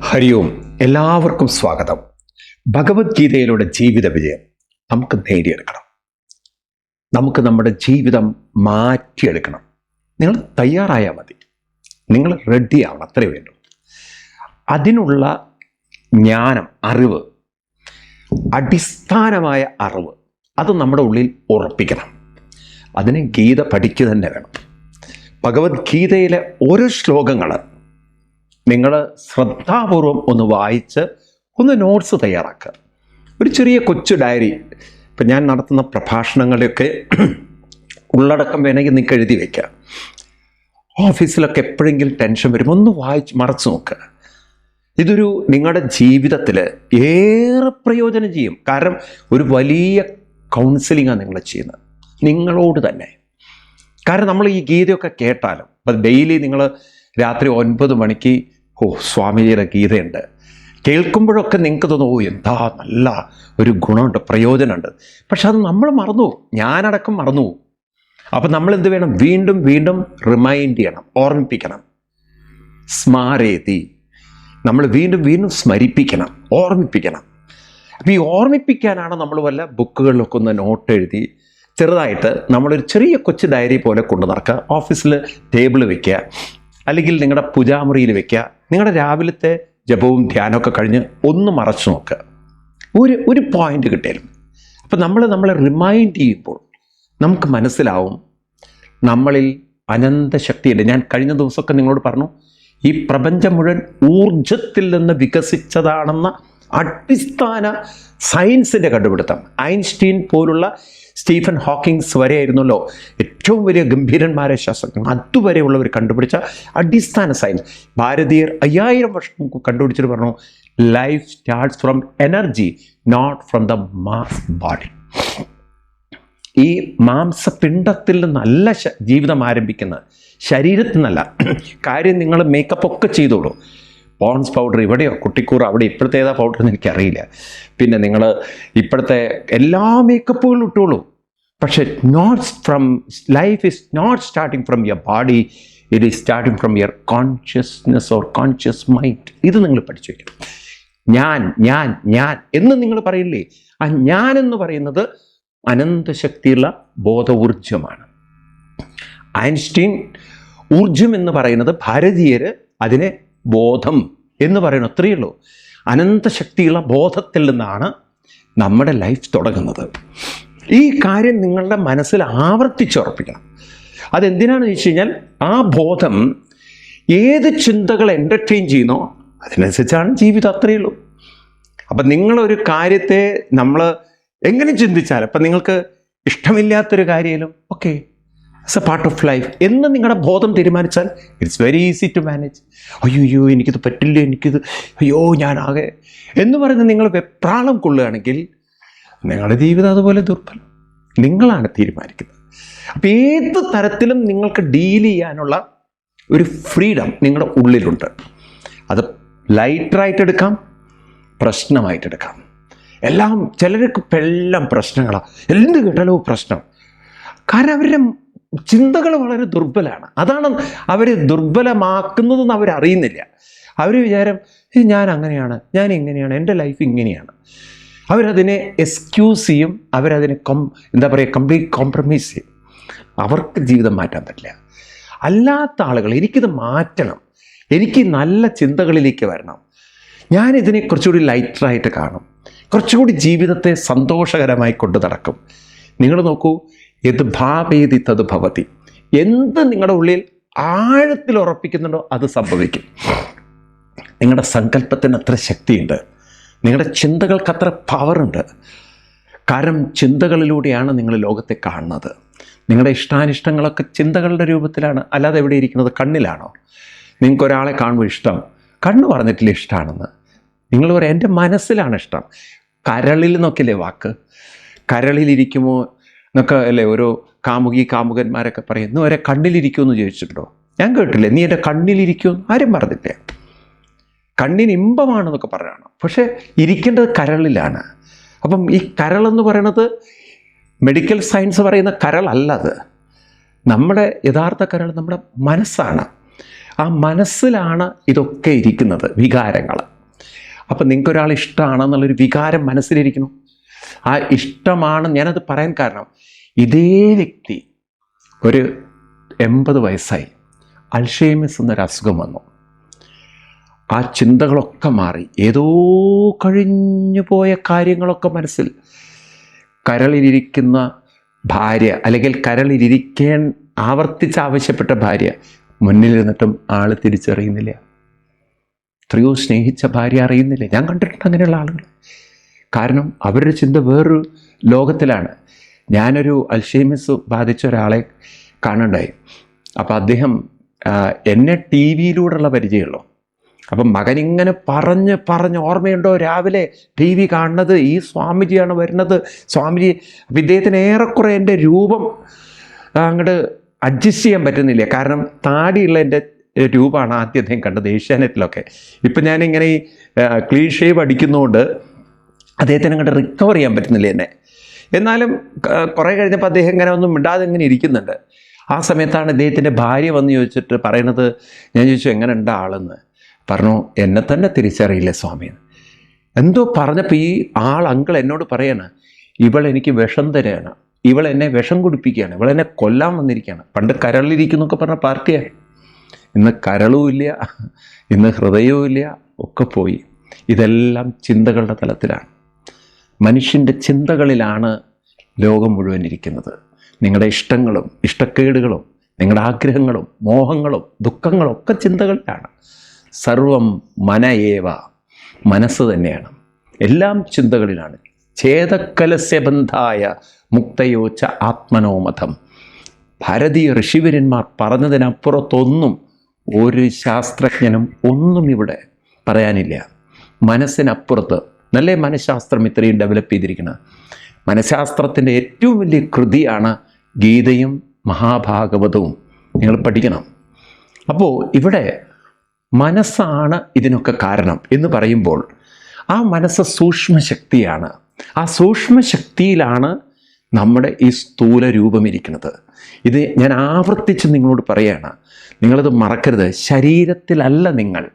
ഹരി ഓം എല്ലാവർക്കും സ്വാഗതം. ഭഗവത്ഗീതയിലൂടെ ജീവിത വിജയം നമുക്ക് നേടിയെടുക്കണം. നമുക്ക് നമ്മുടെ ജീവിതം മാറ്റിയെടുക്കണം. നിങ്ങൾ തയ്യാറായാൽ മതി. നിങ്ങൾ റെഡി ആവണം. അത്രേ വേണ്ടു. അതിനുള്ള ജ്ഞാനം അറിവ് അടിസ്ഥാനമായ അറിവ് അത് നമ്മുടെ ഉള്ളിൽ ഉറപ്പിക്കണം. അതിന് ഗീത പഠിക്കുക തന്നെ വേണം. ഭഗവത്ഗീതയിലെ ഓരോ ശ്ലോകങ്ങൾ നിങ്ങൾ ശ്രദ്ധാപൂർവം ഒന്ന് വായിച്ച് ഒന്ന് നോട്ട്സ് തയ്യാറാക്കുക. ഒരു ചെറിയ കൊച്ചു ഡയറി ഇപ്പം ഞാൻ നടത്തുന്ന പ്രഭാഷണങ്ങളെയൊക്കെ ഉള്ളടക്കം വേണമെങ്കിൽ നിങ്ങൾക്ക് എഴുതി വയ്ക്കുക ഓഫീസിലൊക്കെ എപ്പോഴെങ്കിലും ടെൻഷൻ വരും. ഒന്ന് വായിച്ച് മറച്ചു നോക്കുക ഇതൊരു നിങ്ങളുടെ ജീവിതത്തിൽ ഏറെ പ്രയോജനം ചെയ്യും. കാരണം ഒരു വലിയ കൗൺസിലിങ്ങാണ് നിങ്ങൾ ചെയ്യുന്നത്. നിങ്ങളോട് തന്നെ. കാരണം നമ്മൾ ഈ ഗീതയൊക്കെ കേട്ടാലും അപ്പം ഡെയിലി നിങ്ങൾ രാത്രി ഒൻപത് മണിക്ക് ഓ സ്വാമിജിയുടെ ഗീതയുണ്ട്. കേൾക്കുമ്പോഴൊക്കെ നിങ്ങൾക്ക് തോന്നും ഓ എന്താ നല്ല ഒരു ഗുണമുണ്ട് പ്രയോജനമുണ്ട്. പക്ഷെ അത് നമ്മൾ മറന്നു. ഞാനടക്കം മറന്നു അപ്പം നമ്മൾ എന്ത് വേണം? വീണ്ടും വീണ്ടും റിമൈൻഡ് ചെയ്യണം ഓർമ്മിപ്പിക്കണം. സ്മാരേതി നമ്മൾ വീണ്ടും വീണ്ടും സ്മരിപ്പിക്കണം ഓർമ്മിപ്പിക്കണം. അപ്പം ഈ ഓർമ്മിപ്പിക്കാനാണ് നമ്മൾ വല്ല ബുക്കുകളിലൊക്കെ ഒന്ന് നോട്ട് എഴുതി ചെറുതായിട്ട് നമ്മളൊരു ചെറിയ കൊച്ചു ഡയറി പോലെ കൊണ്ടു നടക്കുക. ഓഫീസിൽ ടേബിൾ വെക്കുക. അല്ലെങ്കിൽ നിങ്ങളുടെ പൂജാമുറിയിൽ വെക്കുക. നിങ്ങളുടെ രാവിലത്തെ ജപവും ധ്യാനമൊക്കെ കഴിഞ്ഞ് ഒന്ന് മറച്ചു നോക്കുക ഒരു ഒരു പോയിന്റ് കിട്ടിയാലും. അപ്പം നമ്മൾ നമ്മളെ റിമൈൻഡ് ചെയ്യുമ്പോൾ നമുക്ക് മനസ്സിലാവും നമ്മളിൽ അനന്ത ശക്തിയുണ്ട്. ഞാൻ കഴിഞ്ഞ ദിവസമൊക്കെ നിങ്ങളോട് പറഞ്ഞു ഈ പ്രപഞ്ചം മുഴുവൻ ഊർജത്തിൽ നിന്ന് വികസിച്ചതാണെന്ന അടിസ്ഥാന സയൻസിന്റെ കണ്ടുപിടുത്തം. ഐൻസ്റ്റീൻ പോലുള്ള സ്റ്റീഫൻ ഹോക്കിങ്സ് വരെയായിരുന്നല്ലോ ഏറ്റവും വലിയ ഗംഭീരന്മാരെ ശാസ്ത്രജ്ഞർ അതുവരെയുള്ളവർ കണ്ടുപിടിച്ച അടിസ്ഥാന സയൻസ് ഭാരതീയർ അയ്യായിരം വർഷം കണ്ടുപിടിച്ചിട്ട് പറഞ്ഞു life starts from energy not from the mass body ഈ മാംസപിണ്ഡത്തിൽ നിന്നല്ല ജീവിതം ആരംഭിക്കുന്നത് ശരീരത്തിൽ നിന്നല്ല കാര്യം നിങ്ങൾ മേക്കപ്പ് ഒക്കെ ചെയ്തോളൂ. പോൺസ് പൗഡർ ഇവിടെയോ? കുട്ടിക്കൂർ അവിടെ ഇപ്പോഴത്തെ ഏതാ പൗഡർ എന്ന് എനിക്കറിയില്ല. പിന്നെ നിങ്ങൾ ഇപ്പോഴത്തെ എല്ലാ മേക്കപ്പുകളും ഇട്ടോളൂ. പക്ഷെ not from life is not starting from your body it is starting from your consciousness or conscious mind ഇത് നിങ്ങൾ പഠിച്ചു വയ്ക്കണം. ഞാൻ ഞാൻ ഞാൻ എന്ന് നിങ്ങൾ പറയില്ലേ? ആ ഞാൻ എന്ന് പറയുന്നത് അനന്തശക്തിയുള്ള ബോധ ഊർജമാണ് ഐൻസ്റ്റീൻ ഊർജം എന്ന് പറയുന്നത് ഭാരതീയർ അതിനെ ബോധം എന്ന് പറയുന്നത് അത്രയേ ഉള്ളൂ. അനന്തശക്തിയുള്ള ബോധത്തിൽ നിന്നാണ് നമ്മുടെ ലൈഫ് തുടങ്ങുന്നത്. ഈ കാര്യം നിങ്ങളുടെ മനസ്സിൽ ആവർത്തിച്ചുറപ്പിക്കണം. അതെന്തിനാണെന്ന് ചോദിച്ചു കഴിഞ്ഞാൽ ആ ബോധം ഏത് ചിന്തകൾ എന്റർടൈൻ ചെയ്യുന്നോ അതിനനുസരിച്ചാണ് ജീവിതം അത്രയേ ഉള്ളൂ. അപ്പം നിങ്ങളൊരു കാര്യത്തെ നമ്മൾ എങ്ങനെ ചിന്തിച്ചാൽ അപ്പം നിങ്ങൾക്ക് ഇഷ്ടമില്ലാത്തൊരു കാര്യമായാലും okay it's a part of life എന്ന് നിങ്ങളുടെ ബോധം തീരുമാനിച്ചാൽ it's very easy to manage അയ്യോ അയ്യോ എനിക്കിത് പറ്റില്ല എനിക്കിത് അയ്യോ ഞാനാകെ എന്ന് പറയുന്നത് നിങ്ങൾ വെപ്രാളം കൊള്ളുകയാണെങ്കിൽ നിങ്ങളുടെ ജീവിതം അതുപോലെ ദുർബലം. നിങ്ങളാണ് തീരുമാനിക്കുന്നത്. അപ്പം ഏത് തരത്തിലും നിങ്ങൾക്ക് ഡീൽ ചെയ്യാനുള്ള ഒരു ഫ്രീഡം നിങ്ങളുടെ ഉള്ളിലുണ്ട്. അത് ലൈറ്ററായിട്ട് എടുക്കാം പ്രശ്നമായിട്ട് എടുക്കാം. എല്ലാം ചിലർക്ക് എല്ലാം പ്രശ്നങ്ങളാണ് എന്ത് കേട്ടാലും പ്രശ്നം. കാരണം അവരുടെ ചിന്തകൾ വളരെ ദുർബലമാണ്. അതാണ് അവർ ദുർബലമാക്കുന്നതെന്ന് അവരറിയുന്നില്ല. അവർ വിചാരം ഞാൻ അങ്ങനെയാണ് ഞാൻ ഇങ്ങനെയാണ് എന്റെ ലൈഫ് ഇങ്ങനെയാണ്. അവരതിനെ എക്സ്ക്യൂസ് ചെയ്യും അവരതിനെ കൊം എന്താ പറയുക കംപ്ലീറ്റ് കോംപ്രമൈസ് ചെയ്യും. അവർക്ക് ജീവിതം മാറ്റാൻ പറ്റില്ല. അല്ലാത്ത ആളുകൾ എനിക്കിത് മാറ്റണം. എനിക്ക് നല്ല ചിന്തകളിലേക്ക് വരണം. ഞാൻ ഇതിനെ കുറച്ചുകൂടി ലൈറ്ററായിട്ട് കാണും. കുറച്ചുകൂടി ജീവിതത്തെ സന്തോഷകരമായി കൊണ്ടു നടക്കും. നിങ്ങൾ നോക്കൂ ഇത് ഭാവേതി തത് ഭവതി. എന്ത് നിങ്ങളുടെ ഉള്ളിൽ ആഴത്തിൽ ഉറപ്പിക്കുന്നുണ്ടോ അത് സംഭവിക്കും. നിങ്ങളുടെ സങ്കല്പത്തിന് അത്ര ശക്തിയുണ്ട്. നിങ്ങളുടെ ചിന്തകൾക്ക് അത്ര പവറുണ്ട് കാരണം ചിന്തകളിലൂടെയാണ് നിങ്ങൾ ലോകത്തെ കാണുന്നത്. നിങ്ങളുടെ ഇഷ്ടാനിഷ്ടങ്ങളൊക്കെ ചിന്തകളുടെ രൂപത്തിലാണ് അല്ലാതെ എവിടെ ഇരിക്കുന്നത്? കണ്ണിലാണോ? നിങ്ങൾക്ക് ഒരാളെ കാണുമ്പോൾ ഇഷ്ടം. കണ്ണ് പറഞ്ഞിട്ടില്ല ഇഷ്ടമാണെന്ന് നിങ്ങൾ പറയാം എന്റെ മനസ്സിലാണ് ഇഷ്ടം. കരളിൽ നിന്നൊക്കെയല്ലേ വാക്ക്? കരളിലിരിക്കുമോ എന്നൊക്കെ അല്ലേ ഓരോ കാമുകി കാമുകന്മാരൊക്കെ പറയും. ഇന്ന് വരെ കണ്ണിലിരിക്കുമെന്ന് ചോദിച്ചിട്ടുണ്ടോ? ഞാൻ കേട്ടില്ലേ നീ എന്റെ കണ്ണിലിരിക്കുമെന്ന് ആരും പറഞ്ഞില്ല കണ്ണിന് ഇമ്പമാണെന്നൊക്കെ പറയണം. പക്ഷേ ഇരിക്കേണ്ടത് കരളിലാണ്. അപ്പം ഈ കരളെന്ന് പറയണത് മെഡിക്കൽ സയൻസ് പറയുന്ന കരളല്ല അത്. നമ്മുടെ യഥാർത്ഥ കരൾ നമ്മുടെ മനസ്സാണ്. ആ മനസ്സിലാണ് ഇതൊക്കെ ഇരിക്കുന്നത് വികാരങ്ങൾ. അപ്പം നിങ്ങൾക്ക് ഒരാൾ ഇഷ്ടമാണെന്നുള്ളൊരു വികാരം മനസ്സിലിരിക്കുന്നു. ആ ഇഷ്ടമാണ് ഞാനത് പറയാൻ കാരണം ഇതേ വ്യക്തി ഒരു എൺപത് വയസ്സായി. അൽഷേമിസ് എന്നൊരു അസുഖം വന്നു. ആ ചിന്തകളൊക്കെ മാറി. ഏതോ കഴിഞ്ഞു പോയ കാര്യങ്ങളൊക്കെ മനസ്സിൽ. കരളിലിരിക്കുന്ന ഭാര്യ അല്ലെങ്കിൽ കരളിലിരിക്കാൻ ആവർത്തിച്ച് ആവശ്യപ്പെട്ട ഭാര്യ മുന്നിലിരുന്നിട്ടും ആൾ തിരിച്ചറിയുന്നില്ല. എത്രയോ സ്നേഹിച്ച ഭാര്യ അറിയുന്നില്ല. ഞാൻ കണ്ടിട്ടുണ്ട് അങ്ങനെയുള്ള ആളുകൾ. കാരണം അവരുടെ ചിന്ത വേറൊരു ലോകത്തിലാണ്. ഞാനൊരു അൽഷേമിസ് ബാധിച്ച ഒരാളെ കാണണ്ടായി അപ്പോൾ അദ്ദേഹം എന്നെ ടി വിയിലൂടെയുള്ള പരിചയമുള്ളൂ. അപ്പം മകൻ ഇങ്ങനെ പറഞ്ഞ് പറഞ്ഞ് ഓർമ്മയുണ്ടോ രാവിലെ ടി വി കാണുന്നത്? ഈ സ്വാമിജിയാണ് വരുന്നത്. സ്വാമിജി അപ്പം ഇദ്ദേഹത്തിന് ഏറെക്കുറെ എന്റെ രൂപം അങ്ങോട്ട് അഡ്ജസ്റ്റ് ചെയ്യാൻ പറ്റുന്നില്ല. കാരണം താടിയുള്ള എന്റെ രൂപമാണ് ആദ്യം കണ്ടത് ഏഷ്യാനെറ്റിലൊക്കെ. ഇപ്പം ഞാനിങ്ങനെ ഈ ക്ലീൻ ഷേവ് അടിക്കുന്നതുകൊണ്ട് അദ്ദേഹത്തിന് അങ്ങോട്ട് റിക്കവർ ചെയ്യാൻ പറ്റുന്നില്ല എന്നെ. എന്നാലും കുറേ കഴിഞ്ഞപ്പോൾ അദ്ദേഹം ഇങ്ങനെ ഒന്നും മിണ്ടാതെ ഇങ്ങനെ ഇരിക്കുന്നുണ്ട്. ആ സമയത്താണ് ഇദ്ദേഹത്തിന്റെ ഭാര്യ വന്ന് ചോദിച്ചിട്ട് പറയുന്നത് ഞാൻ ചോദിച്ചു എങ്ങനെ ഉണ്ട് ആളെന്ന്? പറഞ്ഞു എന്നെ തന്നെ തിരിച്ചറിയില്ല സ്വാമി? എന്തോ പറഞ്ഞപ്പോൾ ഈ ആൾ അങ്കിൾ എന്നോട് പറയാണ് ഇവൾ എനിക്ക് വിഷം തരാണ്. ഇവൾ എന്നെ വിഷം കുടിപ്പിക്കുകയാണ്. ഇവൾ എന്നെ കൊല്ലാൻ വന്നിരിക്കുകയാണ്. പണ്ട് കരളിരിക്കുന്നൊക്കെ പറഞ്ഞ പാർട്ടിയാണ് ഇന്ന് കരളുമില്ല ഇന്ന് ഹൃദയവുമില്ല ഒക്കെ പോയി. ഇതെല്ലാം ചിന്തകളുടെ തലത്തിലാണ്. മനുഷ്യന്റെ ചിന്തകളിലാണ് ലോകം മുഴുവൻ ഇരിക്കുന്നത്. നിങ്ങളുടെ ഇഷ്ടങ്ങളും ഇഷ്ടക്കേടുകളും നിങ്ങളുടെ ആഗ്രഹങ്ങളും മോഹങ്ങളും ദുഃഖങ്ങളും ഒക്കെ ചിന്തകളിലാണ്. സർവം മനയേവ. മനസ്സ് തന്നെയാണ്. എല്ലാം ചിന്തകളിലാണ്. ഛേദക്കലസ്യബന്ധായ മുക്തയോച്ച ആത്മനോമതം ഭാരതീയ ഋഷിവര്യന്മാർ പറഞ്ഞതിനപ്പുറത്തൊന്നും ഒരു ശാസ്ത്രജ്ഞനും ഒന്നും ഇവിടെ പറയാനില്ല. മനസ്സിനപ്പുറത്ത്. നല്ല മനഃശാസ്ത്രം ഇത്രയും ഡെവലപ്പ് ചെയ്തിരിക്കുന്നത് മനഃശാസ്ത്രത്തിന്റെ ഏറ്റവും വലിയ കൃതിയാണ് ഗീതയും മഹാഭാഗവതവും. നിങ്ങൾ പഠിക്കണം. അപ്പോൾ ഇവിടെ മനസ്സാണ് ഇതിനൊക്കെ കാരണം എന്ന് പറയുമ്പോൾ ആ മനസ്സ് സൂക്ഷ്മശക്തിയാണ്. ആ സൂക്ഷ്മശക്തിയിലാണ് നമ്മുടെ ഈ സ്ഥൂല രൂപമിരിക്കുന്നത്. ഇത് ഞാൻ ആവർത്തിച്ച് നിങ്ങളോട് പറയാണ്. നിങ്ങളത് മറക്കരുത്. ശരീരത്തിലല്ല നിങ്ങൾ.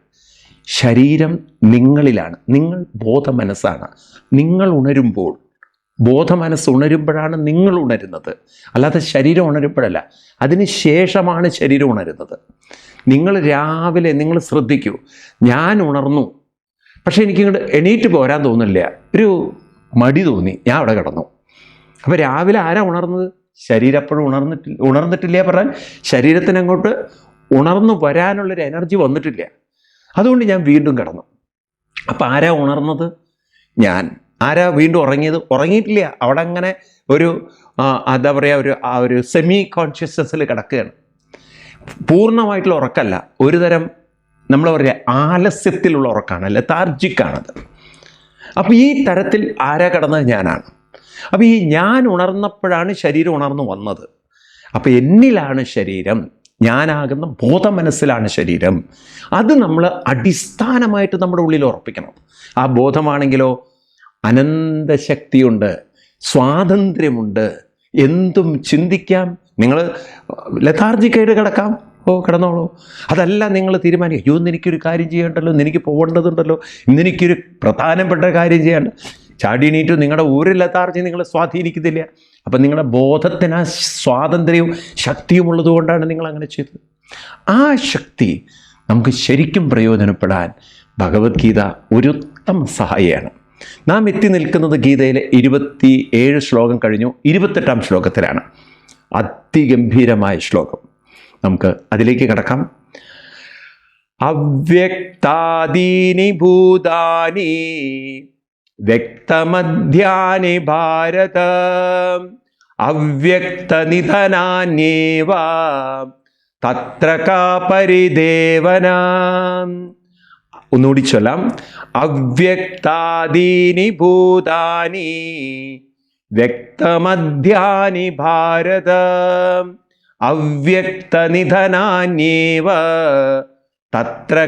ശരീരം നിങ്ങളിലാണ്. നിങ്ങൾ ബോധ മനസ്സാണ് നിങ്ങൾ ഉണരുമ്പോൾ ബോധമനസ്സ് ഉണരുമ്പോഴാണ് നിങ്ങൾ ഉണരുന്നത്. അല്ലാതെ ശരീരം ഉണരുമ്പോഴല്ല. അതിന് ശേഷമാണ് ശരീരം ഉണരുന്നത്. നിങ്ങൾ രാവിലെ നിങ്ങൾ ശ്രദ്ധിക്കൂ. ഞാൻ ഉണർന്നു. പക്ഷേ എനിക്കിങ്ങോട്ട് എണീറ്റ് പോരാൻ തോന്നില്ല ഒരു മടി തോന്നി. ഞാൻ അവിടെ കിടന്നു. അപ്പോൾ രാവിലെ ആരാ ഉണർന്നത്? ശരീരം അപ്പോഴും ഉണർന്നിട്ടില്ല ഉണർന്നിട്ടില്ല പറഞ്ഞാൽ ശരീരത്തിന് അങ്ങോട്ട് ഉണർന്നു വരാനുള്ളൊരു എനർജി വന്നിട്ടില്ല. അതുകൊണ്ട് ഞാൻ വീണ്ടും കിടന്നു. അപ്പോൾ ആരാ ഉണർന്നത്? ഞാൻ. ആരാ വീണ്ടും ഉറങ്ങിയത്? ഉറങ്ങിയിട്ടില്ല. അവിടെ അങ്ങനെ ഒരു എന്താ പറയുക ഒരു ആ ഒരു സെമി കോൺഷ്യസ്നസ്സിൽ കിടക്കുകയാണ്. പൂർണമായിട്ടുള്ള ഉറക്കല്ല. ഒരു തരം നമ്മൾ പറയുക ആലസ്യത്തിലുള്ള ഉറക്കാണ്. ഉറക്കമാണ് താർജിക്കാണത് അപ്പോൾ ഈ തരത്തിൽ ആരാ കിടന്നത്? ഞാനാണ്. അപ്പോൾ ഈ ഞാൻ ഉണർന്നപ്പോഴാണ് ശരീരം ഉണർന്നു വന്നത്. അപ്പോൾ എന്നിലാണ് ശരീരം? ഞാനാകുന്ന ബോധമനസ്സിലാണ് ശരീരം. അത് നമ്മൾ അടിസ്ഥാനമായിട്ട് നമ്മുടെ ഉള്ളിൽ ഉറപ്പിക്കണം. ആ ബോധമാണെങ്കിലോ അനന്തശക്തിയുണ്ട് സ്വാതന്ത്ര്യമുണ്ട്. എന്തും ചിന്തിക്കാം. നിങ്ങൾ ലഥാർജിക്കായിട്ട് കിടക്കാം. ഓ കിടന്നോളൂ. അതല്ല നിങ്ങൾ തീരുമാനിക്കുക. അയ്യോ എനിക്കൊരു കാര്യം ചെയ്യേണ്ടല്ലോ. എനിക്ക് പോകേണ്ടതുണ്ടല്ലോ. ഇന്ന് എനിക്കൊരു പ്രധാനപ്പെട്ട കാര്യം ചെയ്യേണ്ട. ചാടിയണീറ്റു നിങ്ങളുടെ ഒരു ലതാർജി നിങ്ങളെ സ്വാധീനിക്കുന്നില്ല. അപ്പം നിങ്ങളുടെ ബോധത്തിന് ആ സ്വാതന്ത്ര്യവും ശക്തിയും ഉള്ളതുകൊണ്ടാണ് നിങ്ങൾ അങ്ങനെ ചെയ്തത്. ആ ശക്തി നമുക്ക് ശരിക്കും പ്രയോജനപ്പെടാൻ ഭഗവത്ഗീത ഒരു ഉത്തമ സഹായിയാണ്. നാം എത്തി നിൽക്കുന്നത് ഗീതയിലെ ഇരുപത്തി ഏഴ് ശ്ലോകം കഴിഞ്ഞു. ഇരുപത്തെട്ടാം ശ്ലോകത്തിലാണ്. അതിഗംഭീരമായ ശ്ലോകം. നമുക്ക് അതിലേക്ക് കിടക്കാം. അവ്യക്താദീനി ഭൂതാനി വ്യക്തമധ്യാനി ഭാരത അവ്യക്തനിധനാന്യേവ തത്ര കാ പരിദേവന. ഒന്നുകൂടി ചൊല്ലാം. അവ്യക്താദീനി ഭൂതാനി വ്യക്തമധ്യാനി ഭാരത അവ്യക്തനിധനാന്യേവ തത്ര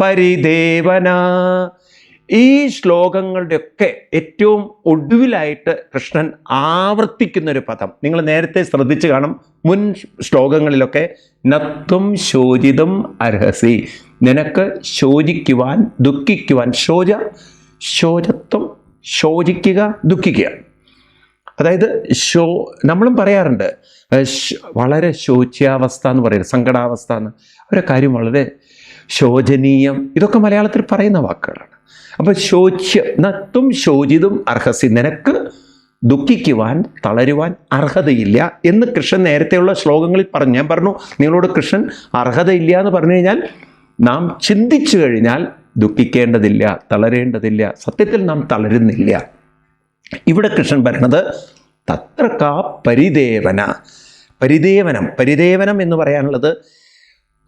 പരിദേവന. ഈ ശ്ലോകങ്ങളുടെയൊക്കെ ഏറ്റവും ഒടുവിലായിട്ട് കൃഷ്ണൻ ആവർത്തിക്കുന്ന ഒരു പദം. നിങ്ങൾ നേരത്തെ ശ്രദ്ധിച്ചു കാണും മുൻ ശ്ലോകങ്ങളിലൊക്കെ നത്തും ശോചിതം അർഹസി നിനക്ക് ശോചിക്കുവാൻ ദുഃഖിക്കുവാൻ ശോച ശോചത്വം ശോചിക്കുക ദുഃഖിക്കുക. അതായത് ശോ നമ്മളും പറയാറുണ്ട് വളരെ ശോച്യാവസ്ഥ എന്ന് പറയുന്നത് സങ്കടാവസ്ഥ എന്ന്. ഒരു കാര്യം വളരെ ശോചനീയം. ഇതൊക്കെ മലയാളത്തിൽ പറയുന്ന വാക്കുകളാണ്. അപ്പോൾ ശോച്യ നത്തും ശോചിതും അർഹസി. നിനക്ക് ദുഃഖിക്കുവാൻ തളരുവാൻ അർഹതയില്ല എന്ന് കൃഷ്ണൻ നേരത്തെയുള്ള ശ്ലോകങ്ങളിൽ പറഞ്ഞു. ഞാൻ പറഞ്ഞു നിങ്ങളോട് കൃഷ്ണൻ അർഹതയില്ല എന്ന് പറഞ്ഞു കഴിഞ്ഞാൽ നാം ചിന്തിച്ചു കഴിഞ്ഞാൽ ദുഃഖിക്കേണ്ടതില്ല തളരേണ്ടതില്ല സത്യത്തിൽ നാം തളരുന്നില്ല. ഇവിടെ കൃഷ്ണൻ പറയുന്നത് തത്ര കാ പരിദേവന. പരിദേവനം പരിദേവനം എന്ന് പറയാനുള്ളത്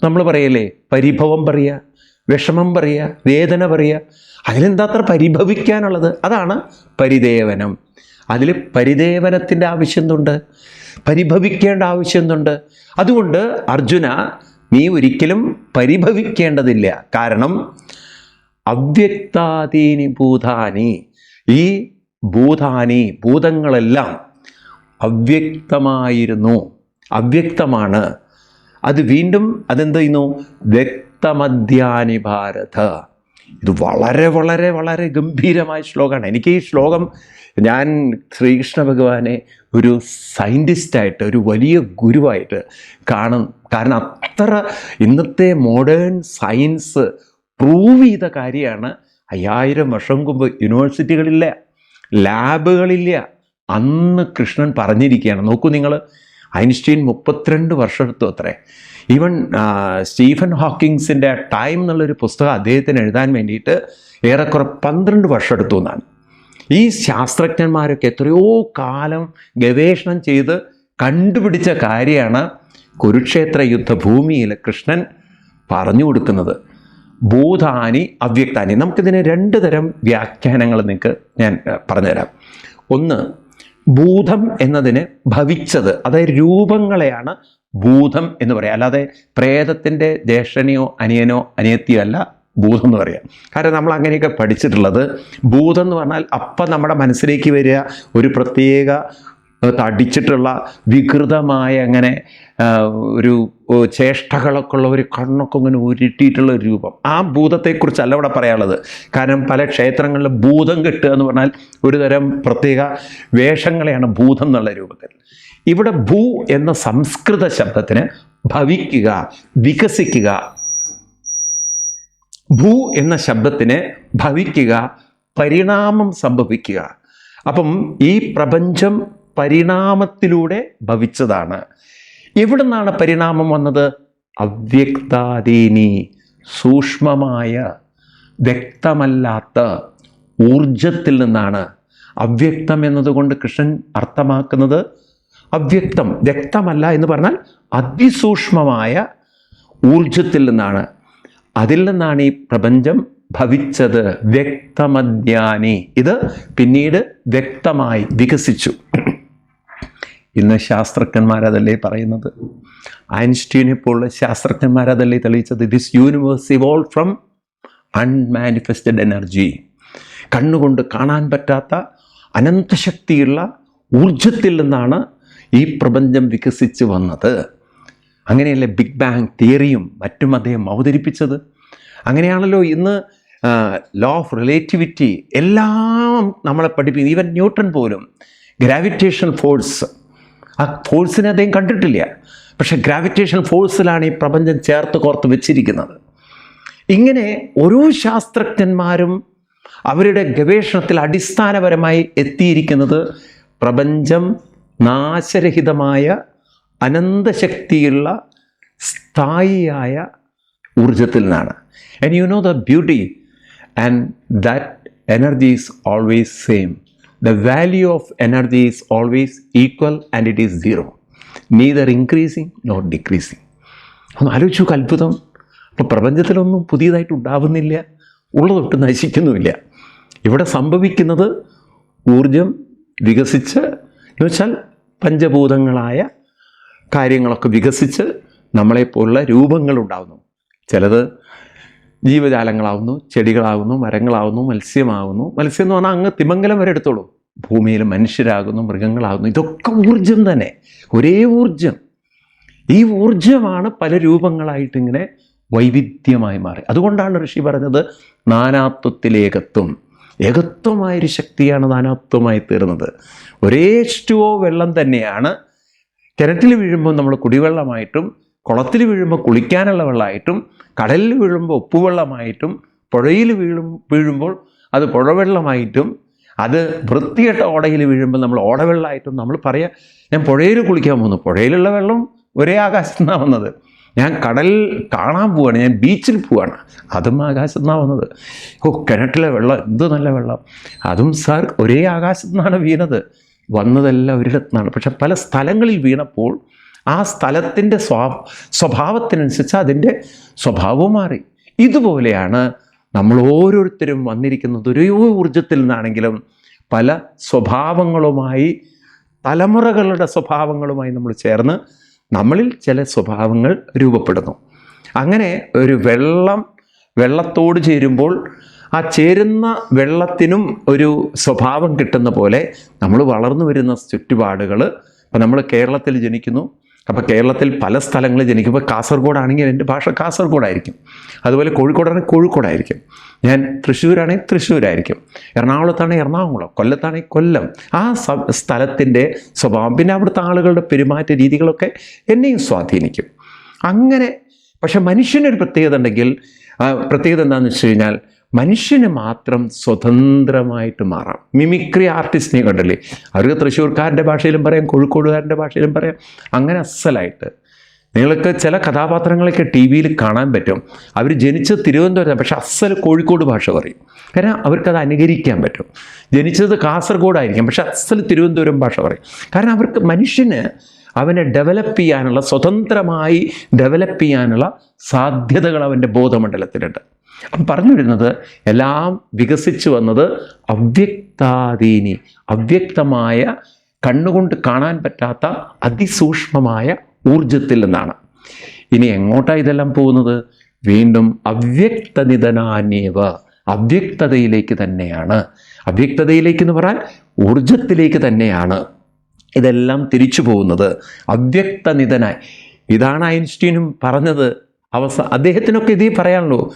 നമ്മൾ പറയല്ലേ പരിഭവം പറയുക വിഷമം പറയുക വേദന പറയുക. അതിലെന്താ അത്ര പരിഭവിക്കാനുള്ളത്? അതാണ് പരിദേവനം. അതിൽ പരിദേവനത്തിന്റെ ആവശ്യം എന്തുണ്ട്? പരിഭവിക്കേണ്ട ആവശ്യം എന്തുണ്ട്? അതുകൊണ്ട് അർജുന നീ ഒരിക്കലും പരിഭവിക്കേണ്ടതില്ല. കാരണം അവ്യക്താതീനി ഭൂതാനി. ഈ ഭൂതാനി ഭൂതങ്ങളെല്ലാം അവ്യക്തമായിരുന്നു. അവ്യക്തമാണ്. അത് വീണ്ടും അതെന്ത് ചെയ്യുന്നു? വ്യക്തമധ്യാനി ഭാരത. ഇത് വളരെ വളരെ വളരെ ഗംഭീരമായ ശ്ലോകമാണ്. എനിക്ക് ഈ ശ്ലോകം ഞാൻ ശ്രീകൃഷ്ണ ഭഗവാനെ ഒരു സയന്റിസ്റ്റായിട്ട് ഒരു വലിയ ഗുരുവായിട്ട് കാണും കാരണം അത്ര ഇന്നത്തെ മോഡേൺ സയൻസ് പ്രൂവ് ചെയ്ത കാര്യമാണ് അയ്യായിരം വർഷം മുമ്പ് യൂണിവേഴ്സിറ്റികളില്ല ലാബുകളില്ല അന്ന് കൃഷ്ണൻ പറഞ്ഞിരിക്കുകയാണ് നോക്കൂ നിങ്ങൾ ഐൻസ്റ്റീൻ മുപ്പത്തിരണ്ട് വർഷം എടുത്തു അത്രേ. ഈവൻ സ്റ്റീഫൻ ഹോക്കിങ്സിന്റെ ടൈം എന്നുള്ളൊരു പുസ്തകം അദ്ദേഹത്തിന് എഴുതാൻ വേണ്ടിയിട്ട് ഏറെക്കുറെ പന്ത്രണ്ട് വർഷം എടുത്തു എന്നാണ്. ഈ ശാസ്ത്രജ്ഞന്മാരൊക്കെ എത്രയോ കാലം ഗവേഷണം ചെയ്ത് കണ്ടുപിടിച്ച കാര്യമാണ് കുരുക്ഷേത്ര യുദ്ധഭൂമിയിൽ കൃഷ്ണൻ പറഞ്ഞു കൊടുക്കുന്നത്. ഭൂതാനി അവ്യക്താനി. നമുക്കിതിനെ രണ്ട് തരം വ്യാഖ്യാനങ്ങൾ നിങ്ങൾക്ക് ഞാൻ പറഞ്ഞുതരാം. ഒന്ന് ഭൂതം എന്നതിന് ഭവിച്ചത്. അതായത് രൂപങ്ങളെയാണ് ഭൂതം എന്ന് പറയാം അല്ലാതെ പ്രേതത്തിന്റെ ദേഷണിയോ അനിയനോ അനിയത്തിയോ അല്ല. ഭൂതം എന്ന് പറയാം കാരണം നമ്മൾ അങ്ങനെയൊക്കെ പഠിച്ചിട്ടുള്ളത് ഭൂതം എന്ന് പറഞ്ഞാൽ അപ്പം നമ്മുടെ മനസ്സിലേക്ക് വരിക ഒരു പ്രത്യേക തടിച്ചിട്ടുള്ള വികൃതമായ അങ്ങനെ ഒരു ചേഷ്ടകളൊക്കെ ഉള്ള ഒരു കണ്ണൊക്കെ ഇങ്ങനെ ഉരുട്ടിയിട്ടുള്ള ഒരു രൂപം. ആ ഭൂതത്തെക്കുറിച്ചല്ല ഇവിടെ പറയാനുള്ളത്. കാരണം പല ക്ഷേത്രങ്ങളിലും ഭൂതം കെട്ടുക എന്ന് പറഞ്ഞാൽ ഒരു തരം പ്രത്യേക വേഷങ്ങളെയാണ് ഭൂതം എന്നുള്ള രൂപത്തിൽ. ഇവിടെ ഭൂ എന്ന സംസ്കൃത ശബ്ദത്തിന് ഭവിക്കുക വികസിക്കുക ഭൂ എന്ന ശബ്ദത്തിന് ഭവിക്കുക പരിണാമം സംഭവിക്കുക. അപ്പം ഈ പ്രപഞ്ചം പരിണാമത്തിലൂടെ ഭവിച്ചതാണ്. എവിടെ നിന്നാണ് പരിണാമം വന്നത്? അവ്യക്താദീനി സൂക്ഷ്മമായ വ്യക്തമല്ലാത്ത ഊർജത്തിൽ നിന്നാണ്. അവ്യക്തം എന്നതുകൊണ്ട് കൃഷ്ണൻ അർത്ഥമാക്കുന്നത് അവ്യക്തം വ്യക്തമല്ല എന്ന് പറഞ്ഞാൽ അതിസൂക്ഷ്മമായ ഊർജത്തിൽ നിന്നാണ്. അതിൽ നിന്നാണ് ഈ പ്രപഞ്ചം ഭവിച്ചത്. വ്യക്തമധ്യാനി. ഇത് പിന്നീട് വ്യക്തമായി വികസിച്ചു. ഇന്ന് ശാസ്ത്രജ്ഞന്മാരതല്ലേ പറയുന്നത്? ഐൻസ്റ്റീനെ പോലുള്ള ശാസ്ത്രജ്ഞന്മാരതല്ലേ തെളിയിച്ചത്? This universe evolve from unmanifested energy കണ്ണുകൊണ്ട് കാണാൻ പറ്റാത്ത അനന്തശക്തിയുള്ള ഊർജത്തിൽ നിന്നാണ് ഈ പ്രപഞ്ചം വികസിച്ച് വന്നത്. അങ്ങനെയല്ലേ ബിഗ് ബാങ് തിയറിയും മറ്റും അദ്ദേഹം അവതരിപ്പിച്ചത്? അങ്ങനെയാണല്ലോ ഇന്ന് ലോ ഓഫ് റിലേറ്റിവിറ്റി എല്ലാം നമ്മളെ പഠിപ്പിക്കും ഈവൻ ന്യൂട്ടൺ പോലും ഗ്രാവിറ്റേഷൻ ഫോഴ്സ് ആ ഫോഴ്സിനെ അദ്ദേഹം കണ്ടിട്ടില്ല. പക്ഷേ ഗ്രാവിറ്റേഷൻ ഫോഴ്സിലാണ് ഈ പ്രപഞ്ചം ചേർത്ത് കോർത്ത് വെച്ചിരിക്കുന്നത്. ഇങ്ങനെ ഓരോ ശാസ്ത്രജ്ഞന്മാരും അവരുടെ ഗവേഷണത്തിൽ അടിസ്ഥാനപരമായി എത്തിയിരിക്കുന്നത് പ്രപഞ്ചം നാശരഹിതമായ അനന്തശക്തിയുള്ള സ്ഥായിയായ ഊർജത്തിൽ നിന്നാണ്. And you know the beauty and that energy is always same the value of energy is always equal and it is zero neither increasing nor decreasing ഒന്ന് ആലോചിച്ചു അത്ഭുതം. അപ്പോൾ പ്രപഞ്ചത്തിലൊന്നും പുതിയതായിട്ട് ഉണ്ടാവുന്നില്ല. ഉള്ളതൊട്ട് നശിക്കുന്നുമില്ല. ഇവിടെ സംഭവിക്കുന്നത് ഊർജം വികസിച്ച് എന്ന് വെച്ചാൽ പഞ്ചഭൂതങ്ങളായ കാര്യങ്ങളൊക്കെ വികസിച്ച് നമ്മളെപ്പോലുള്ള രൂപങ്ങൾ ഉണ്ടാകുന്നു ചിലത് ജീവജാലങ്ങളാവുന്നു ചെടികളാവുന്നു മരങ്ങളാവുന്നു മത്സ്യമാവുന്നു. മത്സ്യം എന്ന് പറഞ്ഞാൽ അങ്ങ് തിമംഗലം വരെ എടുത്തോളൂ. ഭൂമിയിൽ മനുഷ്യരാകുന്നു മൃഗങ്ങളാകുന്നു. ഇതൊക്കെ ഊർജം തന്നെ. ഒരേ ഊർജം ഈ ഊർജമാണ് പല രൂപങ്ങളായിട്ടിങ്ങനെ വൈവിധ്യമായി മാറി. അതുകൊണ്ടാണ് ഋഷി പറഞ്ഞത് നാനാത്വത്തിലേകത്വം. ഏകത്വമായൊരു ശക്തിയാണ് നാനാത്വമായി തീർന്നത്. ഒരേ സ്റ്റുവോ വെള്ളം തന്നെയാണ് കിണറ്റിൽ വീഴുമ്പോൾ നമ്മൾ കുടിവെള്ളമായിട്ടും കുളത്തിൽ വീഴുമ്പോൾ കുളിക്കാനുള്ള വെള്ളമായിട്ടും കടലിൽ വീഴുമ്പോൾ ഉപ്പുവെള്ളമായിട്ടും പുഴയിൽ വീഴും വീഴുമ്പോൾ അത് പുഴവെള്ളമായിട്ടും അത് വൃത്തികെട്ട ഓടയിൽ വീഴുമ്പോൾ നമ്മൾ ഓടവെള്ളമായിട്ടും നമ്മൾ പറയാം ഞാൻ പുഴയിൽ കുളിക്കാൻ പോകുന്നു. പുഴയിലുള്ള വെള്ളം ഒരേ ആകാശത്തു നിന്നാണ് വന്നത്. ഞാൻ കടലിൽ കാണാൻ പോവാണ്. ഞാൻ ബീച്ചിൽ പോവാണ്. അതും ആകാശത്തു നിന്നാണ് വന്നത്. ഓ കിണറ്റിലെ വെള്ളം എന്ത് നല്ല വെള്ളം. അതും സാർ ഒരേ ആകാശത്തു നിന്നാണ് വീണത്. വന്നതെല്ലാം ഒരിടത്തു നിന്നാണ് പക്ഷെ പല സ്ഥലങ്ങളിൽ വീണപ്പോൾ ആ സ്ഥലത്തിന്റെ സ്വാ സ്വഭാവത്തിനനുസരിച്ച് അതിന്റെ സ്വഭാവവും മാറി. ഇതുപോലെയാണ് നമ്മൾ ഓരോരുത്തരും വന്നിരിക്കുന്നത് ഒരേ ഊർജത്തിൽ നിന്നാണെങ്കിലും പല സ്വഭാവങ്ങളുമായി തലമുറകളുടെ സ്വഭാവങ്ങളുമായി നമ്മൾ ചേർന്ന് നമ്മളിൽ ചില സ്വഭാവങ്ങൾ രൂപപ്പെടുന്നു. അങ്ങനെ ഒരു വെള്ളം വെള്ളത്തോട് ചേരുമ്പോൾ ആ ചേരുന്ന വെള്ളത്തിനും ഒരു സ്വഭാവം കിട്ടുന്ന പോലെ നമ്മൾ വളർന്നു വരുന്ന ചുറ്റുപാടുകൾ ഇപ്പം നമ്മൾ കേരളത്തിൽ ജനിക്കുന്നു. അപ്പോൾ കേരളത്തിൽ പല സ്ഥലങ്ങളിൽ ജനിക്കുമ്പോൾ കാസർഗോഡാണെങ്കിൽ എന്റെ ഭാഷ കാസർഗോഡായിരിക്കും. അതുപോലെ കോഴിക്കോടാണെങ്കിൽ കോഴിക്കോടായിരിക്കും. ഞാൻ തൃശ്ശൂരാണെങ്കിൽ തൃശ്ശൂരായിരിക്കും. എറണാകുളത്താണെങ്കിൽ എറണാകുളം കൊല്ലത്താണെങ്കിൽ കൊല്ലം. ആ സ്ഥലത്തിന്റെ സ്വഭാവം പിന്നെ അവിടുത്തെ ആളുകളുടെ പെരുമാറ്റ രീതികളൊക്കെ എന്നെയും സ്വാധീനിക്കും. അങ്ങനെ പക്ഷെ മനുഷ്യനൊരു പ്രത്യേകത ഉണ്ടെങ്കിൽ പ്രത്യേകത എന്താണെന്ന് വെച്ച് കഴിഞ്ഞാൽ മനുഷ്യന് മാത്രം സ്വതന്ത്രമായിട്ട് മാറാം. മിമിക്രി ആർട്ടിസ്റ്റിനെ കണ്ടല്ലേ? അവർക്ക് തൃശ്ശൂർക്കാരന്റെ ഭാഷയിലും പറയാം കോഴിക്കോടുകാരന്റെ ഭാഷയിലും പറയാം. അങ്ങനെ അസലായിട്ട്. നിങ്ങൾക്ക് ചില കഥാപാത്രങ്ങളൊക്കെ ടി വിയിൽ കാണാൻ പറ്റും. അവർ ജനിച്ചത് തിരുവനന്തപുരം പക്ഷേ അസൽ കോഴിക്കോട് ഭാഷ പറയും. കാരണം അവർക്കത് അനുകരിക്കാൻ പറ്റും. ജനിച്ചത് കാസർഗോഡായിരിക്കും പക്ഷേ അസൽ തിരുവനന്തപുരം ഭാഷ പറയും. കാരണം അവർക്ക് മനുഷ്യന് അവനെ ഡെവലപ്പ് ചെയ്യാനുള്ള സ്വതന്ത്രമായി ഡെവലപ്പ് ചെയ്യാനുള്ള സാധ്യതകൾ അവന്റെ ബോധമണ്ഡലത്തിലുണ്ട്. അപ്പം പറഞ്ഞു വരുന്നത് എല്ലാം വികസിച്ചു വന്നത് അവ്യക്താദീനി അവ്യക്തമായ കണ്ണുകൊണ്ട് കാണാൻ പറ്റാത്ത അതിസൂക്ഷ്മമായ ഊർജത്തിൽ നിന്നാണ്. ഇനി എങ്ങോട്ടാണ് ഇതെല്ലാം പോകുന്നത്? വീണ്ടും അവ്യക്തനിധനാന്യവ അവ്യക്തതയിലേക്ക് തന്നെയാണ്. അവ്യക്തതയിലേക്ക് എന്ന് പറയാൻ ഊർജത്തിലേക്ക് തന്നെയാണ് ഇതെല്ലാം തിരിച്ചു പോകുന്നത്. അവ്യക്തനിധനായി ഇതാണ് ഐൻസ്റ്റീനും പറഞ്ഞത്. അവസ അദ്ദേഹത്തിനൊക്കെ ഇതേ പറയാനുള്ളൂ.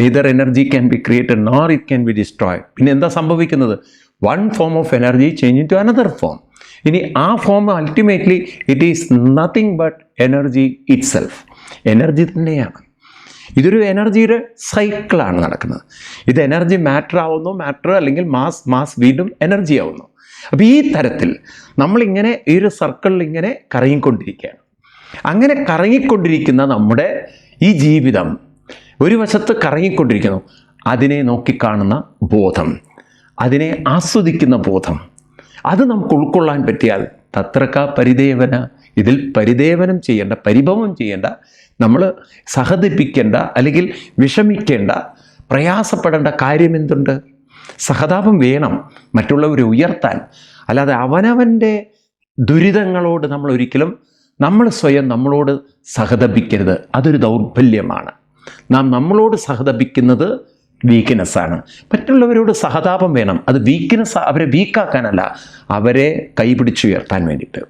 Neither energy can be created nor it can be destroy പിന്നെ എന്താ സംഭവിക്കുന്നത്? One form of energy change to another form ഇനി ആ form ultimately it is nothing but energy it self energy തന്നെയാണ്. ഇതൊരു എനർജിയുടെ സൈക്കിളാണ് നടക്കുന്നത്. ഇത് എനർജി മാറ്റർ ആവുന്നു. മാറ്റർ അല്ലെങ്കിൽ മാസ് മാസ് വീണ്ടും എനർജി ആവുന്നു. അപ്പോൾ ഈ തരത്തിൽ നമ്മളിങ്ങനെ ഈ ഒരു സർക്കിളിൽ ഇങ്ങനെ കറങ്ങിക്കൊണ്ടിരിക്കുകയാണ്. അങ്ങനെ കറങ്ങിക്കൊണ്ടിരിക്കുന്ന നമ്മുടെ ഈ ജീവിതം ഒരു വശത്ത് കറങ്ങിക്കൊണ്ടിരിക്കുന്നു. അതിനെ നോക്കിക്കാണുന്ന ബോധം. അതിനെ ആസ്വദിക്കുന്ന ബോധം. അത് നമുക്ക് ഉൾക്കൊള്ളാൻ പറ്റിയാൽ തത്രക്ക പരിദേവന ഇതിൽ പരിദേവനം ചെയ്യേണ്ട പരിഭവം ചെയ്യേണ്ട നമ്മൾ സഹതിപ്പിക്കേണ്ട അല്ലെങ്കിൽ വിഷമിക്കേണ്ട പ്രയാസപ്പെടേണ്ട കാര്യം എന്തുണ്ട്? സഹതാപം വേണം മറ്റുള്ളവരെ ഉയർത്താൻ. അല്ലാതെ അവനവന്റെ ദുരിതങ്ങളോട് നമ്മൾ ഒരിക്കലും നമ്മൾ സ്വയം നമ്മളോട് സഹതപിക്കരുത്. അതൊരു ദൗർബല്യമാണ്. നാം നമ്മളോട് സഹതപിക്കുന്നത് വീക്ക്നെസ്സാണ് മറ്റുള്ളവരോട് സഹതാപം വേണം. അത് വീക്ക്നെസ് അവരെ വീക്കാക്കാനല്ല അവരെ കൈപിടിച്ച് ഉയർത്താൻ വേണ്ടിയിട്ട്.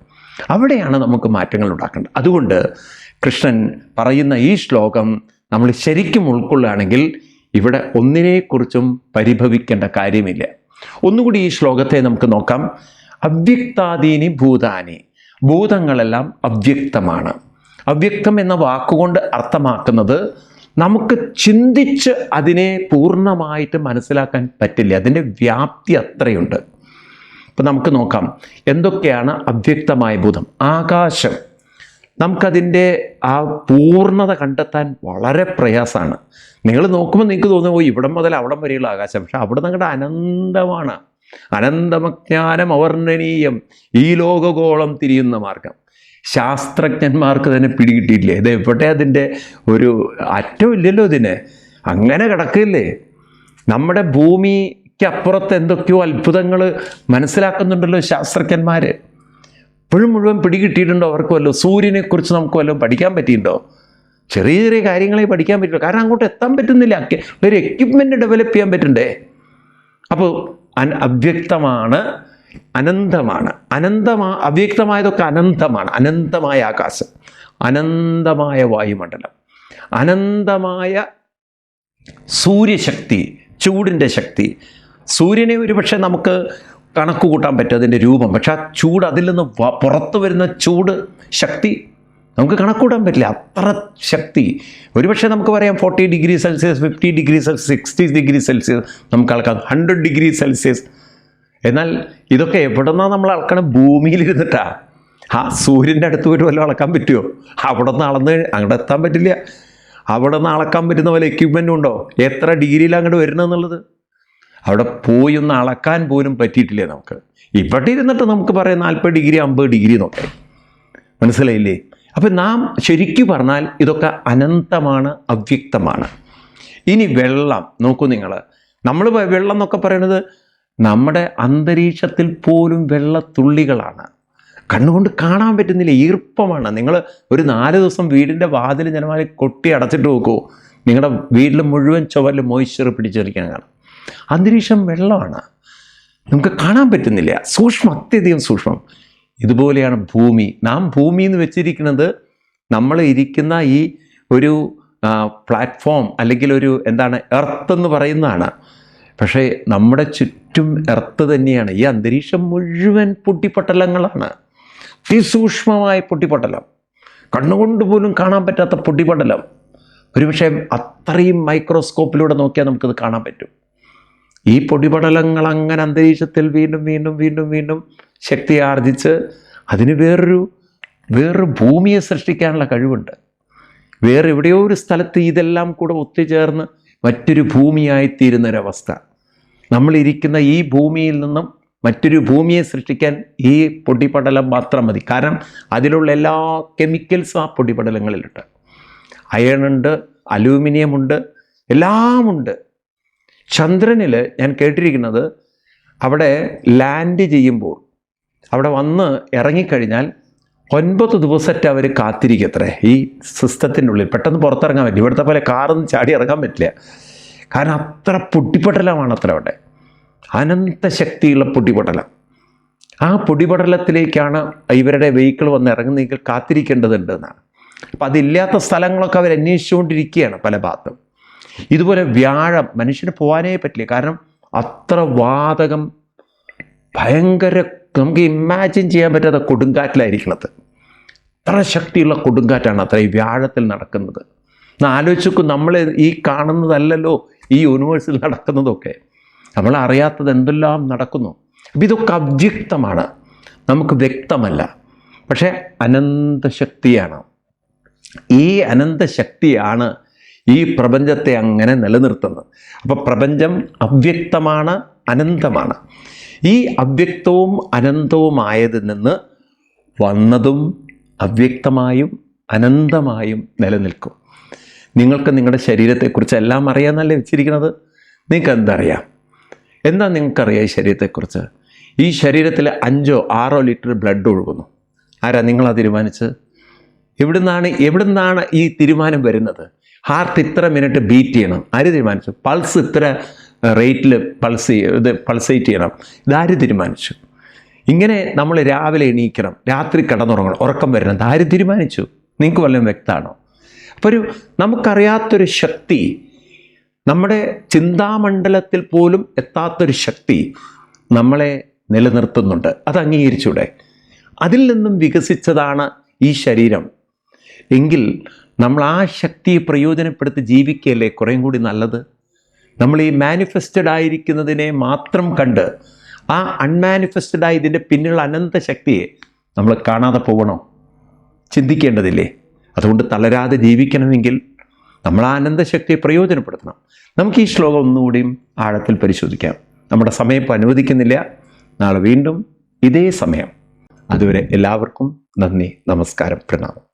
അവിടെയാണ് നമുക്ക് മാറ്റങ്ങൾ ഉണ്ടാക്കേണ്ടത്. അതുകൊണ്ട് കൃഷ്ണൻ പറയുന്ന ഈ ശ്ലോകം നമ്മൾ ശരിക്കും ഉൾക്കൊള്ളുകയാണെങ്കിൽ ഇവിടെ ഒന്നിനെക്കുറിച്ചും പരിഭവിക്കേണ്ട കാര്യമില്ല. ഒന്നുകൂടി ഈ ശ്ലോകത്തെ നമുക്ക് നോക്കാം. അവ്യക്താദീനി ഭൂതാനി. ഭൂതങ്ങളെല്ലാം അവ്യക്തമാണ്. അവ്യക്തം എന്ന വാക്കുകൊണ്ട് അർത്ഥമാക്കുന്നത് നമുക്ക് ചിന്തിച്ച് അതിനെ പൂർണമായിട്ട് മനസ്സിലാക്കാൻ പറ്റില്ല. അതിന്റെ വ്യാപ്തി അത്രയുണ്ട്. ഇപ്പം നമുക്ക് നോക്കാം. എന്തൊക്കെയാണ് അവ്യക്തമായ ഭൂതം? ആകാശം. നമുക്കതിന്റെ ആ പൂർണത കണ്ടെത്താൻ വളരെ പ്രയാസമാണ്. നിങ്ങൾ നോക്കുമ്പോൾ നിങ്ങൾക്ക് തോന്നും പോയി ഇവിടം മുതൽ അവിടം വരെയുള്ള ആകാശം. പക്ഷെ അവിടെ നിങ്ങളുടെ അനന്തമാണ്. അനന്തമജ്ഞാനം അവർണനീയം ഈ ലോകഗോളം തിരിയുന്ന മാർഗം. ശാസ്ത്രജ്ഞന്മാർക്ക് തന്നെ പിടികിട്ടിയില്ലേ ഇത് എവിടെ അതിന്റെ ഒരു അറ്റമില്ലല്ലോ ഇതിന്. അങ്ങനെ കിടക്കില്ലേ നമ്മുടെ ഭൂമിക്കപ്പുറത്ത് എന്തൊക്കെയോ അത്ഭുതങ്ങൾ മനസ്സിലാക്കുന്നുണ്ടല്ലോ ശാസ്ത്രജ്ഞന്മാർ ഇപ്പോഴും മുഴുവൻ പിടികിട്ടിയിട്ടുണ്ടോ അവർക്ക് വല്ലതും സൂര്യനെക്കുറിച്ച് നമുക്ക് വല്ലതും പഠിക്കാൻ പറ്റിയിട്ടുണ്ടോ? ചെറിയ ചെറിയ കാര്യങ്ങളെ പഠിക്കാൻ പറ്റുള്ളൂ കാരണം അങ്ങോട്ട് എത്താൻ പറ്റുന്നില്ല. ഒരു എക്യുപ്മെന്റ് ഡെവലപ്പ് ചെയ്യാൻ പറ്റണ്ടേ? അപ്പോൾ അൻ അവ്യക്തമാണ് അനന്തമാണ്. അനന്തമാ അവ്യക്തമായതൊക്കെ അനന്തമാണ്. അനന്തമായ ആകാശം. അനന്തമായ വായുമണ്ഡലം. അനന്തമായ സൂര്യശക്തി ചൂടിന്റെ ശക്തി. സൂര്യനെ ഒരു പക്ഷേ നമുക്ക് കണക്ക് കൂട്ടാൻ പറ്റും അതിന്റെ രൂപം. പക്ഷെ ആ ചൂട് അതിൽ നിന്ന് പുറത്തു വരുന്ന ചൂട് ശക്തി നമുക്ക് കണക്കൂട്ടാൻ പറ്റില്ല. അത്ര ശക്തി. ഒരുപക്ഷെ നമുക്ക് പറയാം forty degree Celsius fifty degree Celsius sixty degree Celsius നമുക്ക് അളക്കാം. ഹൺഡ്രഡ് ഡിഗ്രി സെൽഷ്യസ് എന്നാൽ ഇതൊക്കെ എവിടെ നിന്നാണ് നമ്മൾ അളക്കണം? ഭൂമിയിലിരുന്നിട്ടാ. ആ സൂര്യന്റെ അടുത്ത് പോയിട്ട് വല്ലതും അളക്കാൻ പറ്റുമോ അവിടെ നിന്ന് അളന്ന് അങ്ങോട്ട് എത്താൻ പറ്റില്ല. അവിടെ നിന്ന് അളക്കാൻ പറ്റുന്ന പോലെ എക്യുപ്മെന്റ് ഉണ്ടോ? എത്ര ഡിഗ്രിയിൽ അങ്ങോട്ട് വരണമെന്നുള്ളത് അവിടെ പോയി ഒന്ന് അളക്കാൻ പോലും പറ്റിയിട്ടില്ലേ നമുക്ക്? ഇവിടെ ഇരുന്നിട്ട് നമുക്ക് പറയാം നാൽപ്പത് ഡിഗ്രി അമ്പത് ഡിഗ്രി എന്നൊക്കെ. മനസ്സിലായില്ലേ? അപ്പം നാം ശരിക്കു പറഞ്ഞാൽ ഇതൊക്കെ അനന്തമാണ് അവ്യക്തമാണ്. ഇനി വെള്ളം നോക്കൂ നിങ്ങൾ. നമ്മൾ വെള്ളം എന്നൊക്കെ പറയുന്നത് നമ്മുടെ അന്തരീക്ഷത്തിൽ പോലും വെള്ളത്തുള്ളികളാണ്. കണ്ണുകൊണ്ട് കാണാൻ പറ്റുന്നില്ല ഈർപ്പമാണ്. നിങ്ങൾ ഒരു നാല് ദിവസം വീടിന്റെ വാതിൽ ജനമായി കൊട്ടി അടച്ചിട്ട് നോക്കൂ. നിങ്ങളുടെ വീട്ടിൽ മുഴുവൻ ചുവരിൽ മോയ്സ്ചർ പിടിച്ചിരിക്കാൻ കാണാം. അന്തരീക്ഷം വെള്ളമാണ്. നമുക്ക് കാണാൻ പറ്റുന്നില്ല. സൂക്ഷ്മം അത്യധികം സൂക്ഷ്മം. ഇതുപോലെയാണ് ഭൂമി. നാം ഭൂമി എന്ന് വെച്ചിരിക്കുന്നത് നമ്മൾ ഇരിക്കുന്ന ഈ ഒരു പ്ലാറ്റ്ഫോം അല്ലെങ്കിൽ ഒരു എന്താണ് എർത്ത് എന്ന് പറയുന്നതാണ്. പക്ഷേ നമ്മുടെ ചുറ്റും എർത്ത് തന്നെയാണ്. ഈ അന്തരീക്ഷം മുഴുവൻ പൊട്ടിപ്പട്ടലങ്ങളാണ് അതിസൂക്ഷ്മമായ പൊട്ടിപ്പട്ടലം കണ്ണുകൊണ്ട് പോലും കാണാൻ പറ്റാത്ത പൊട്ടിപ്പട്ടലം ഒരുപക്ഷെ അത്രയും മൈക്രോസ്കോപ്പിലൂടെ നോക്കിയാൽ നമുക്കത് കാണാൻ പറ്റും. ഈ പൊടിപടലങ്ങൾ അങ്ങനെ അന്തരീക്ഷത്തിൽ വീണ്ടും വീണ്ടും വീണ്ടും വീണ്ടും ശക്തി ആർജിച്ച് അതിന് വേറൊരു വേറൊരു ഭൂമിയെ സൃഷ്ടിക്കാനുള്ള കഴിവുണ്ട്. വേറെ എവിടെയോ ഒരു സ്ഥലത്ത് ഇതെല്ലാം കൂടെ ഒത്തുചേർന്ന് മറ്റൊരു ഭൂമിയായിത്തീരുന്നൊരവസ്ഥ. നമ്മളിരിക്കുന്ന ഈ ഭൂമിയിൽ നിന്നും മറ്റൊരു ഭൂമിയെ സൃഷ്ടിക്കാൻ ഈ പൊടിപടലം മാത്രം മതി. കാരണം അതിലുള്ള എല്ലാ കെമിക്കൽസും ആ പൊടിപടലങ്ങളിലുണ്ട്. അയണുണ്ട് ഉണ്ട് അലൂമിനിയം ഉണ്ട് എല്ലാമുണ്ട് ചന്ദ്രനിൽ ഞാൻ കേട്ടിരിക്കുന്നത് അവിടെ ലാൻഡ് ചെയ്യുമ്പോൾ അവിടെ വന്ന് ഇറങ്ങിക്കഴിഞ്ഞാൽ ഒൻപത് ദിവസത്തെ അവർ കാത്തിരിക്കത്രേ ഈ സിസ്റ്റത്തിന്റെ ഉള്ളിൽ പെട്ടെന്ന് പുറത്തിറങ്ങാൻ പറ്റില്ല. ഇവിടുത്തെ പോലെ കാറൊന്നും ചാടി ഇറങ്ങാൻ പറ്റില്ല. കാരണം അത്ര പൊട്ടിപ്പടലമാണ് അത്ര അവിടെ. അനന്ത ശക്തിയുള്ള പൊടിപടലം ആ പൊടിപടലത്തിലേക്കാണ് ഇവരുടെ വെഹിക്കിൾ വന്ന് ഇറങ്ങുന്നെങ്കിൽ കാത്തിരിക്കേണ്ടതുണ്ട് എന്നാണ് അപ്പം അതില്ലാത്ത സ്ഥലങ്ങളൊക്കെ അവർ അന്വേഷിച്ചുകൊണ്ടിരിക്കുകയാണ് പല ഭാഗത്തും. ഇതുപോലെ വ്യാഴം മനുഷ്യന് പോകാനേ പറ്റില്ല. കാരണം അത്ര വാതകം ഭയങ്കര നമുക്ക് ഇമാജിൻ ചെയ്യാൻ പറ്റാത്ത കൊടുങ്കാറ്റിലായിരിക്കണത്. അത്ര ശക്തിയുള്ള കൊടുങ്കാറ്റാണ് അത്ര ഈ വ്യാഴത്തിൽ നടക്കുന്നത്. എന്നാൽ ആലോചിച്ചു നമ്മൾ ഈ കാണുന്നതല്ലല്ലോ. ഈ യൂണിവേഴ്സിൽ നടക്കുന്നതൊക്കെ നമ്മൾ അറിയാത്തത് എന്തെല്ലാം നടക്കുന്നു. അപ്പം ഇതൊക്കെ അവ്യക്തമാണ്. നമുക്ക് വ്യക്തമല്ല. പക്ഷേ അനന്തശക്തിയാണ്. ഈ അനന്തശക്തിയാണ് ഈ പ്രപഞ്ചത്തെ അങ്ങനെ നിലനിർത്തുന്നത്. അപ്പോൾ പ്രപഞ്ചം അവ്യക്തമാണ് അനന്തമാണ്. ഈ അവ്യക്തവും അനന്തവുമായതിൽ നിന്ന് വന്നതും അവ്യക്തമായും അനന്തമായും നിലനിൽക്കും. നിങ്ങൾക്ക് നിങ്ങളുടെ ശരീരത്തെക്കുറിച്ച് എല്ലാം അറിയാമെന്നല്ലേ വെച്ചിരിക്കുന്നത്? നിങ്ങൾക്ക് എന്തറിയാം എന്താ നിങ്ങൾക്കറിയാം ഈ ശരീരത്തെക്കുറിച്ച്? ഈ ശരീരത്തിൽ അഞ്ചോ ആറോ ലിറ്റർ ബ്ലഡ് ഒഴുകുന്നു. ആരാ നിങ്ങളാ തീരുമാനിച്ചത്? എവിടുന്നാണ് എവിടുന്നാണ് ഈ തീരുമാനം വരുന്നത്? ഹാർട്ട് ഇത്ര മിനിറ്റ് ബീറ്റ് ചെയ്യണം. ആര് തീരുമാനിച്ചു? പൾസ് ഇത്ര റേറ്റിൽ പൾസ് ഇത് പൾസേറ്റ് ചെയ്യണം. ഇതാര് തീരുമാനിച്ചു? ഇങ്ങനെ നമ്മൾ രാവിലെ എണീക്കണം. രാത്രി കിടന്നുറങ്ങണം. ഉറക്കം വരണം. ഇതാര് തീരുമാനിച്ചു? നിങ്ങൾക്ക് വല്ലതും വ്യക്തമാണോ? അപ്പോൾ ഒരു നമുക്കറിയാത്തൊരു ശക്തി നമ്മുടെ ചിന്താമണ്ഡലത്തിൽ പോലും എത്താത്തൊരു ശക്തി നമ്മളെ നിലനിർത്തുന്നുണ്ട്. അത് അംഗീകരിച്ചൂടെ? അതിൽ നിന്നും വികസിച്ചതാണ് ഈ ശരീരം. എങ്കിൽ നമ്മൾ ആ ശക്തിയെ പ്രയോജനപ്പെടുത്തി ജീവിക്കുകയല്ലേ കുറേയും കൂടി നല്ലത്? നമ്മൾ ഈ മാനിഫെസ്റ്റഡ് ആയിരിക്കുന്നതിനെ മാത്രം കണ്ട് ആ അൺമാനിഫെസ്റ്റഡ് ആയതിന്റെ പിന്നിലുള്ള അനന്ത ശക്തിയെ നമ്മൾ കാണാതെ പോകണോ ചിന്തിക്കേണ്ടതില്ലേ? അതുകൊണ്ട് തളരാതെ ജീവിക്കണമെങ്കിൽ നമ്മൾ ആനന്ദശക്തിയെ പ്രയോജനപ്പെടുത്തണം. നമുക്ക് ഈ ശ്ലോകം ഒന്നുകൂടിയും ആഴത്തിൽ പരിശോധിക്കാം. നമ്മുടെ സമയം ഇപ്പോൾ അനുവദിക്കുന്നില്ല. നാളെ വീണ്ടും ഇതേ സമയം. അതുവരെ എല്ലാവർക്കും നന്ദി നമസ്കാരം പ്രണാമം.